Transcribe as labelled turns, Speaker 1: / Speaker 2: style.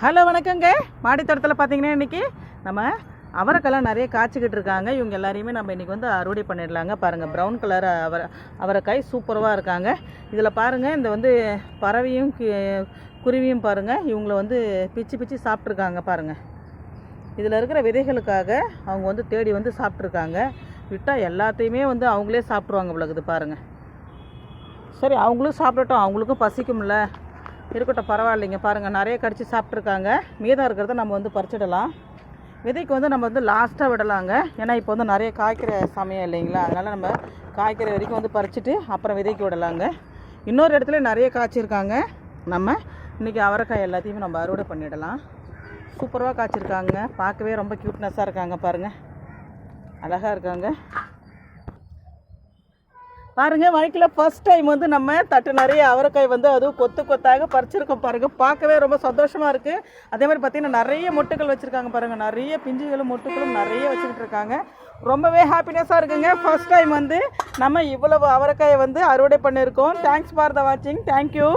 Speaker 1: Hello வணக்கங்க. மாடித்தோட்டத்தில் பார்த்தீங்கன்னா இன்றைக்கி நம்ம அவரைக்கெல்லாம் நிறைய காய்ச்சிக்கிட்டு இருக்காங்க. இவங்க எல்லாரையுமே நம்ம இன்றைக்கி வந்து அறுவடை பண்ணிடலாங்க. பாருங்கள் ப்ரௌன் கலர் அவரை அவரைக்காய் சூப்பராக இருக்காங்க. இதில் பாருங்கள் இந்த வந்து பறவையும் கி- குருவியும் பாருங்கள் இவங்கள வந்து பிச்சு பிச்சு சாப்பிட்ருக்காங்க பாருங்கள் இதில் இருக்கிற விதைகளுக்காக அவங்க வந்து தேடி வந்து சாப்பிட்ருக்காங்க விட்டால் எல்லாத்தையுமே வந்து அவங்களே சாப்பிட்ருவாங்க விளக்குது பாருங்கள் சரி அவங்களும் சாப்பிடட்டும். அவங்களுக்கும் பசிக்கும்ல. இருக்கட்டும் பரவாயில்லைங்க. பாருங்கள் நிறைய கடிச்சு சாப்பிட்ருக்காங்க மீதம் இருக்கிறத நம்ம வந்து பறிச்சிடலாம். விதைக்கு வந்து நம்ம வந்து லாஸ்ட்டாக விடலாங்க. ஏன்னா இப்போ வந்து நிறைய காய்க்கிற சமயம் இல்லைங்களா? அதனால் நம்ம காய்க்கிற வரைக்கும் வந்து பறிச்சுட்டு அப்புறம் விதைக்கு விடலாங்க. இன்னொரு இடத்துல நிறைய காய்ச்சிருக்காங்க. நம்ம இன்றைக்கி அவரைக்காய் எல்லாத்தையுமே நம்ம அறுவடை பண்ணிடலாம். சூப்பராக காய்ச்சிருக்காங்க. பார்க்கவே ரொம்ப க்யூட்னஸாக இருக்காங்க பாருங்கள் அழகாக இருக்காங்க. பாருங்க வாழ்க்கையில் ஃபர்ஸ்ட் டைம் வந்து நம்ம தட்டு நிறைய அவரைக்காய் வந்து அதுவும் கொத்து கொத்தாக பறிச்சிருக்கோம் பாருங்க. பார்க்கவே ரொம்ப சந்தோஷமா இருக்கு. அதே மாதிரி பார்த்தீங்கன்னா நிறைய மொட்டுகள் வச்சிருக்காங்க பாருங்க. நிறைய பிஞ்சுகளும் மொட்டுகளும் நிறைய வச்சுக்கிட்டு இருக்காங்க. ரொம்பவே ஹாப்பினஸ்ஸாக இருக்குங்க. ஃபர்ஸ்ட் டைம் வந்து நம்ம இவ்வளவு அவரைக்காயை வந்து அறுவடை பண்ணியிருக்கோம். தேங்க்ஸ் ஃபார் த வாட்சிங் தேங்க்யூ